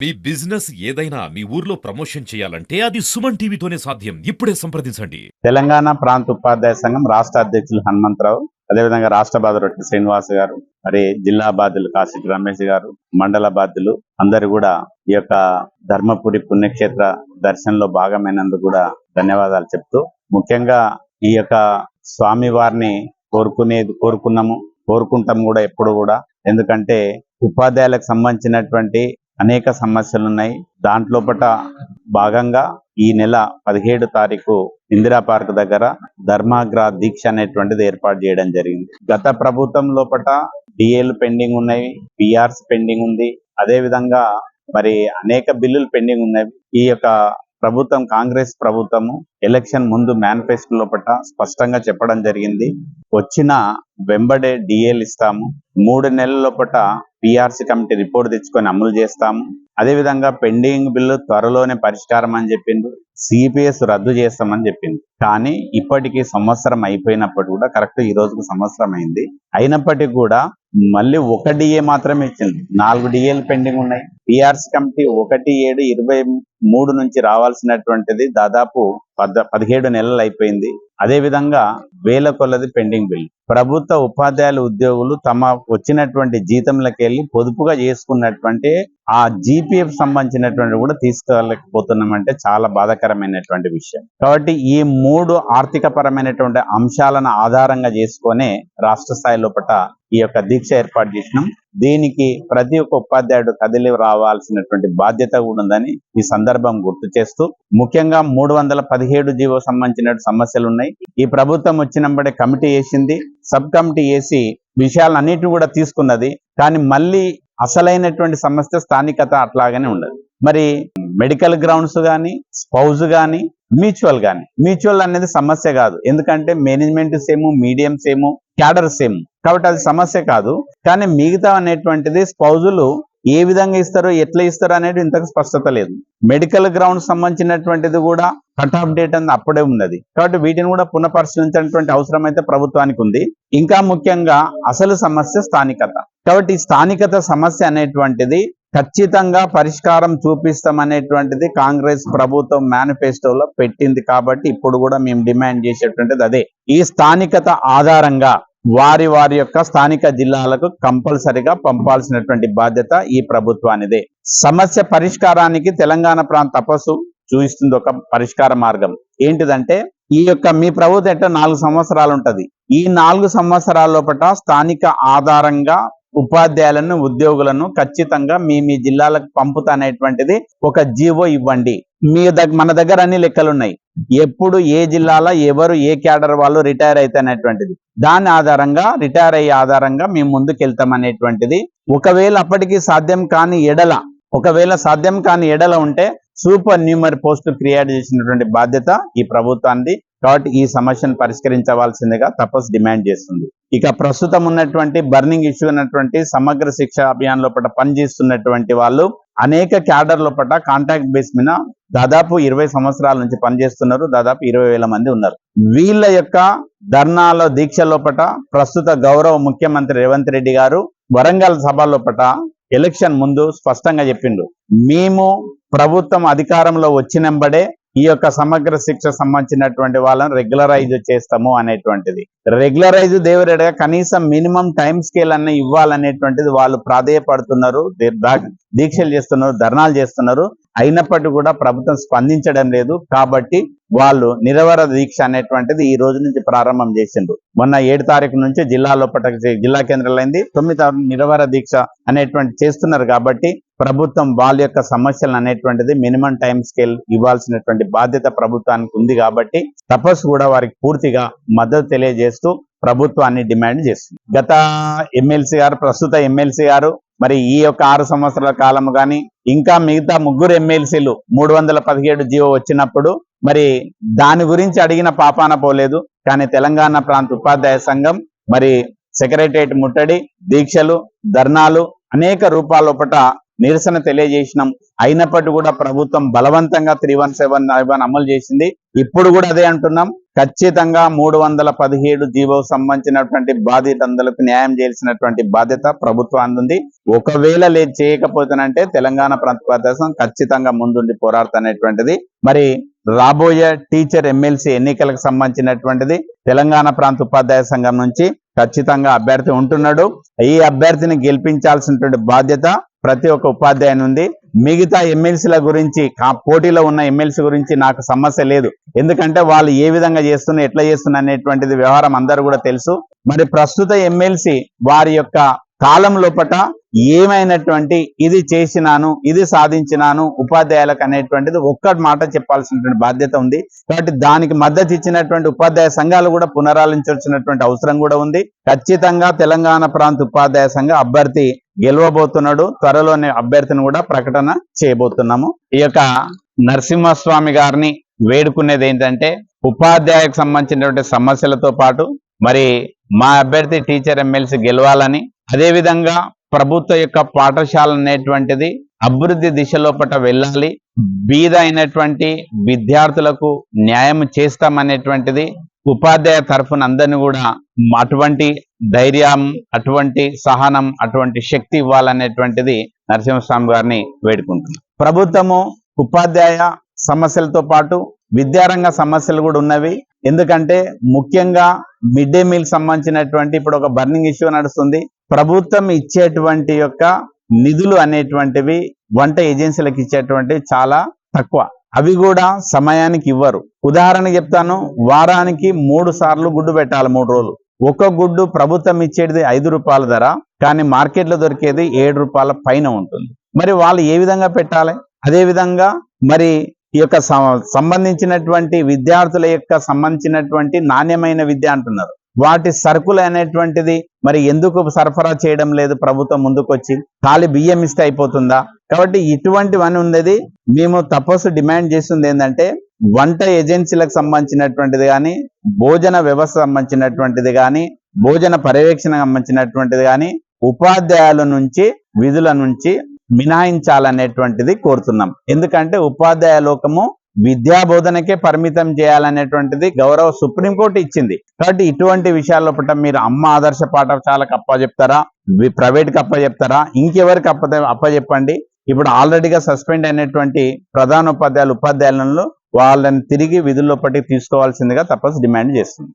మీ business ఏదైనా మీ ఊర్లో promotion చేయాలంటే అది సుమన్ టీవీతోనే సాధ్యం. ఇప్పుడే సంప్రదించండి. తెలంగాణ ప్రాంత ఉపాధ్యాయ సంఘం రాష్ట్ర అధ్యక్షులు హనుమంతరావు అదేవిధంగా రాష్ట్ర బాధ్యులు శ్రీనివాస్ గారు మరి జిల్లా బాధ్యులు కాశీ రమేష్ గారు మండల బాధ్యులు అందరు కూడా ఈ యొక్క ధర్మపురి పుణ్యక్షేత్ర దర్శనంలో భాగమైనందుకు కూడా ధన్యవాదాలు చెప్తూ ముఖ్యంగా ఈ యొక్క స్వామి వారిని కోరుకునేది కోరుకున్నాము కోరుకుంటాం కూడా ఎప్పుడు కూడా. ఎందుకంటే ఉపాధ్యాయులకు సంబంధించినటువంటి అనేక సమస్యలు ఉన్నాయి దాంట్లోపట భాగంగా ఈ నెల పదిహేడు తారీఖు ఇందిరా పార్క్ దగ్గర ధర్మాగ్ర దీక్ష అనేటువంటిది ఏర్పాటు చేయడం జరిగింది. గత ప్రభుత్వం లోపట డిఏలు పెండింగ్ ఉన్నాయి పిఆర్స్ పెండింగ్ ఉంది. అదే విధంగా మరి అనేక బిల్లులు పెండింగ్ ఉన్నాయి. ఈ యొక్క ప్రభుత్వం కాంగ్రెస్ ప్రభుత్వము ఎలక్షన్ ముందు మేనిఫెస్టో లోపట స్పష్టంగా చెప్పడం జరిగింది. వచ్చిన వెంబడే డిఏలు ఇస్తాము. మూడు నెలల లోపట పిఆర్సీ కమిటీ రిపోర్ట్ తెచ్చుకొని అమలు చేస్తాము. అదే విధంగా పెండింగ్ బిల్లు త్వరలోనే పరిష్కారం అని చెప్పిండు సిపిఎస్ రద్దు చేస్తామని చెప్పింది కానీ ఇప్పటికీ సంవత్సరం అయిపోయినప్పటి కూడా కరెక్ట్ ఈ రోజుకు సంవత్సరం అయింది. అయినప్పటికీ కూడా మళ్ళీ ఒక డిఏ మాత్రమే ఇచ్చింది నాలుగు డిఏలు పెండింగ్ ఉన్నాయి. పిఆర్సీ కమిటీ ఒకటి ఏడు ఇరవై మూడు నుంచి రావాల్సినటువంటిది దాదాపు పద పదిహేడు నెలలు అయిపోయింది. అదే విధంగా వేల కొలది పెండింగ్ బిల్. ప్రభుత్వ ఉపాధ్యాయుల ఉద్యోగులు తమ వచ్చినటువంటి జీతంలోకి వెళ్ళి పొదుపుగా చేసుకున్నటువంటి ఆ జీపీఎఫ్ సంబంధించినటువంటి కూడా తీసుకోలేకపోతున్నామంటే చాలా బాధాకరమైనటువంటి విషయం. కాబట్టి ఈ మూడు ఆర్థిక పరమైనటువంటి అంశాలను ఆధారంగా చేసుకొనే రాష్ట్ర స్థాయి లోపల ఈ యొక్క దీక్ష ఏర్పాటు చేసినాం. దీనికి ప్రతి ఒక్క ఉపాధ్యాయుడు కదిలి రావాల్సినటువంటి బాధ్యత కూడా ఉందని ఈ సందర్భం గుర్తు చేస్తూ ముఖ్యంగా మూడు వందల పదిహేడు జీవో సంబంధించిన సమస్యలు ఉన్నాయి. ఈ ప్రభుత్వం వచ్చినప్పుడే కమిటీ వేసింది సబ్ కమిటీ వేసి విషయాలన్నిటిని కూడా తీసుకున్నది. కానీ మళ్ళీ అసలైనటువంటి సమస్య స్థానికత అట్లాగనే ఉండదు మరి మెడికల్ గ్రౌండ్స్ కానీ స్పౌజ్ కానీ మ్యూచువల్ కానీ మ్యూచువల్ అనేది సమస్య కాదు. ఎందుకంటే management same medium same cadre same. కాబట్టి అది సమస్య కాదు. కానీ మిగతా అనేటువంటిది స్పౌజులు ఏ విధంగా ఇస్తారో ఎట్లా ఇస్తారో అనేది ఇంతకు స్పష్టత లేదు. మెడికల్ గ్రౌండ్ సంబంధించినటువంటిది కూడా కట్ ఆఫ్ డేట్ అనేది అప్పుడే ఉన్నది. కాబట్టి వీటిని కూడా పునఃపరిశీలించినటువంటి అవసరం అయితే ప్రభుత్వానికి ఉంది. ఇంకా ముఖ్యంగా అసలు సమస్య స్థానికత. కాబట్టి ఈ స్థానికత సమస్య అనేటువంటిది ఖచ్చితంగా పరిష్కారం చూపిస్తామనేటువంటిది కాంగ్రెస్ ప్రభుత్వం మేనిఫెస్టోలో పెట్టింది కాబట్టి ఇప్పుడు కూడా మేము డిమాండ్ చేసేటువంటిది అదే. ఈ స్థానికత ఆధారంగా వారి వారి యొక్క స్థానిక జిల్లాలకు కంపల్సరిగా పంపాల్సినటువంటి బాధ్యత ఈ ప్రభుత్వానిదే. సమస్య పరిష్కారానికి తెలంగాణ ప్రాంత తపస్సు చూపిస్తుంది ఒక పరిష్కార మార్గం. ఏంటిదంటే ఈ యొక్క మీ ప్రభుత్వం ఎట్ట నాలుగు సంవత్సరాలు ఉంటది. ఈ నాలుగు సంవత్సరాల లోపల స్థానిక ఆధారంగా ఉపాధ్యాయులను ఉద్యోగులను ఖచ్చితంగా మీ మీ జిల్లాలకు పంపుతా అనేటువంటిది ఒక జీవో ఇవ్వండి. మీ దగ్గర మన దగ్గర అన్ని లెక్కలు ఉన్నాయి ఎప్పుడు ఏ జిల్లాలో ఎవరు ఏ క్యాడర్ వాళ్ళు రిటైర్ అయితేనేటువంటిది. దాని ఆధారంగా రిటైర్ అయ్యే ఆధారంగా మేము ముందుకు వెళ్తాం అనేటువంటిది ఒకవేళ అప్పటికి సాధ్యం కాని ఎడల ఒకవేళ సాధ్యం కాని ఎడల ఉంటే సూపర్ న్యూమర్ పోస్టు క్రియేట్ చేసినటువంటి బాధ్యత ఈ ప్రభుత్వానికి కాబట్టి ఈ సమస్యను పరిష్కరించవలసిందిగా తపస్ డిమాండ్ చేస్తుంది. ఇక ప్రస్తుతం ఉన్నటువంటి బర్నింగ్ ఇష్యూ ఉన్నటువంటి సమగ్ర శిక్ష అభియాన్ లోపల పనిచేస్తున్నటువంటి వాళ్ళు అనేక క్యాడర్ లోపల కాంట్రాక్ట్ బేస్ మీద దాదాపు ఇరవై సంవత్సరాల నుంచి పనిచేస్తున్నారు దాదాపు ఇరవై వేల మంది ఉన్నారు. వీళ్ళ యొక్క ధర్నాల దీక్ష లోపల ప్రస్తుత గౌరవ ముఖ్యమంత్రి రేవంత్ రెడ్డి గారు వరంగల్ సభ లోపల ఎలక్షన్ ముందు స్పష్టంగా చెప్పిండు. మేము ప్రభుత్వం అధికారంలో వచ్చినంబడే ఈ యొక్క సమగ్ర శిక్ష సంబంధించినటువంటి వాళ్ళని రెగ్యులరైజ్ చేస్తాము అనేటువంటిది. రెగ్యులరైజ్ దేవరెడగా కనీసం మినిమం టైం స్కేల్ అన్న ఇవ్వాలనేటువంటిది వాళ్ళు ప్రాధేయపడుతున్నారు దీక్షలు చేస్తున్నారు ధర్నాలు చేస్తున్నారు. అయినప్పటికీ కూడా ప్రభుత్వం స్పందించడం లేదు. కాబట్టి వాళ్ళు నిరవర దీక్ష అనేటువంటిది ఈ రోజు నుంచి ప్రారంభం చేసిండ్రు. మొన్న ఏడు తారీఖు నుంచి జిల్లా లోపల జిల్లా కేంద్రాలైంది. తొమ్మిది తారీఖు నిరవర దీక్ష అనేటువంటి చేస్తున్నారు కాబట్టి ప్రభుత్వం వాళ్ళ యొక్క సమస్యలు అనేటువంటిది మినిమం టైం స్కేల్ ఇవ్వాల్సినటువంటి బాధ్యత ప్రభుత్వానికి ఉంది కాబట్టి తపస్సు కూడా వారికి పూర్తిగా మద్దతు తెలియజేస్తూ ప్రభుత్వాన్ని డిమాండ్ చేస్తుంది. గత ఎమ్మెల్సీ గారు ప్రస్తుత ఎమ్మెల్సీ గారు మరి ఈ యొక్క ఆరు సంవత్సరాల కాలం కానీ ఇంకా మిగతా ముగ్గురు ఎమ్మెల్సీలు మూడు వందల పదిహేడు జీవో వచ్చినప్పుడు మరి దాని గురించి అడిగిన పాపాన పోలేదు. కానీ తెలంగాణ ప్రాంత ఉపాధ్యాయ సంఘం మరి సెక్రటరియట్ ముట్టడి దీక్షలు ధర్నాలు అనేక రూపాల నిరసన తెలియజేసినాం. అయినప్పటికీ కూడా ప్రభుత్వం బలవంతంగా త్రీ వన్ సెవెన్ అమలు చేసింది. ఇప్పుడు కూడా అదే అంటున్నాం. ఖచ్చితంగా మూడు వందల పదిహేడు జీవోకు సంబంధించినటువంటి బాధితందులకు న్యాయం చేయాల్సినటువంటి బాధ్యత ప్రభుత్వానికి ఉంది ఒకవేళ లేదు చేయకపోతేనంటే తెలంగాణ ప్రాంత ప్రదేశం ఖచ్చితంగా ముందుండి పోరాడుతున్నటువంటిది మరి రాబోయే టీచర్ ఎమ్మెల్సీ ఎన్నికలకు సంబంధించినటువంటిది తెలంగాణ ప్రాంత ఉపాధ్యాయ సంఘం నుంచి ఖచ్చితంగా అభ్యర్థి ఉంటున్నాడు. ఈ అభ్యర్థిని గెలిపించాల్సినటువంటి బాధ్యత ప్రతి ఒక్క ఉపాధ్యాయుని ఉంది మిగతా ఎమ్మెల్సీల గురించి కా- పోటీలో ఉన్న ఎమ్మెల్సీ గురించి నాకు సమస్య లేదు. ఎందుకంటే వాళ్ళు ఏ విధంగా చేస్తున్నారు ఎట్లా చేస్తున్నారు అనేటువంటిది వ్యవహారం అందరూ కూడా తెలుసు. మరి ప్రస్తుత ఎమ్మెల్సీ వారి యొక్క కాలం లోపట ఏమైనటువంటి ఇది చేసినాను ఇది సాధించినాను ఉపాధ్యాయులకు అనేటువంటిది ఒక్కటి మాట చెప్పాల్సినటువంటి బాధ్యత ఉంది. కాబట్టి దానికి మద్దతు ఇచ్చినటువంటి ఉపాధ్యాయ సంఘాలు కూడా పునరాలించాల్సినటువంటి అవసరం కూడా ఉంది. ఖచ్చితంగా తెలంగాణ ప్రాంత ఉపాధ్యాయ సంఘ అభ్యర్థి గెలవబోతున్నాడు. త్వరలోనే అభ్యర్థిని కూడా ప్రకటన చేయబోతున్నాము. ఈ యొక్క నరసింహస్వామి గారిని వేడుకునేది ఏంటంటే ఉపాధ్యాయకు సంబంధించినటువంటి సమస్యలతో పాటు మరి మా అభ్యర్థి టీచర్ ఎమ్మెల్సీ గెలవాలని అదేవిధంగా ప్రభుత్వ యొక్క పాఠశాల అనేటువంటిది అభివృద్ధి దిశలో పట వెళ్ళాలి. బీద అయినటువంటి విద్యార్థులకు న్యాయం చేస్తామనేటువంటిది ఉపాధ్యాయ తరఫున అందరిని కూడా అటువంటి ధైర్యం అటువంటి సహనం అటువంటి శక్తి ఇవ్వాలనేటువంటిది నరసింహస్వామి గారిని వేడుకుంటున్నాం. ప్రభుత్వము ఉపాధ్యాయ సమస్యలతో పాటు విద్యారంగ సమస్యలు కూడా ఉన్నవి. ఎందుకంటే ముఖ్యంగా మిడ్ డే మీల్ సంబంధించినటువంటి ఇప్పుడు ఒక బర్నింగ్ ఇష్యూ నడుస్తుంది. ప్రభుత్వం ఇచ్చేటువంటి యొక్క నిధులు అనేటువంటివి వంట ఏజెన్సీలకు ఇచ్చేటువంటివి చాలా తక్కువ. అవి కూడా సమయానికి ఇవ్వరు. ఉదాహరణ చెప్తాను వారానికి మూడు సార్లు గుడ్డు పెట్టాలి మూడు రోజులు. ఒక గుడ్డు ప్రభుత్వం ఇచ్చేది ఐదు రూపాయల ధర కానీ మార్కెట్లో దొరికేది ఏడు రూపాయల పైన ఉంటుంది. మరి వాళ్ళు ఏ విధంగా పెట్టాలి? అదే విధంగా మరి ఈ యొక్క సంబంధించినటువంటి విద్యార్థుల యొక్క సంబంధించినటువంటి నాణ్యమైన విద్య అంటున్నారు. వాటి సరుకులు అనేటువంటిది మరి ఎందుకు సరఫరా చేయడం లేదు ప్రభుత్వం ముందుకొచ్చి? ఖాళీ బియ్యం ఇస్తే అయిపోతుందా? కాబట్టి ఇటువంటివన్నీ ఉండేది మేము తపస్సు డిమాండ్ చేస్తుంది ఏంటంటే వంట ఏజెన్సీలకు సంబంధించినటువంటిది కానీ భోజన వ్యవస్థ సంబంధించినటువంటిది కానీ భోజన పర్యవేక్షణ సంబంధించినటువంటిది కానీ ఉపాధ్యాయుల నుంచి విధుల నుంచి మినాయించాలనేటువంటిది కోరుతున్నాం. ఎందుకంటే ఉపాధ్యాయ లోకము విద్యా బోధనకే పరిమితం చేయాలనేటువంటిది గౌరవ సుప్రీంకోర్టు ఇచ్చింది. కాబట్టి ఇటువంటి విషయాల్లో పట్ల మీరు అమ్మ ఆదర్శ పాఠశాలకు అప్ప చెప్తారా? ప్రైవేట్కి అప్ప చెప్తారా? ఇంకెవరికి అప్ప అప్పచెప్పండి ఇప్పుడు ఆల్రెడీగా సస్పెండ్ అయినటువంటి ప్రధాన ఉపాధ్యాయులు ఉపాధ్యాయులను వాళ్ళని తిరిగి విధుల్లోపటికి తీసుకోవాల్సిందిగా తప్పసు డిమాండ్ చేస్తుంది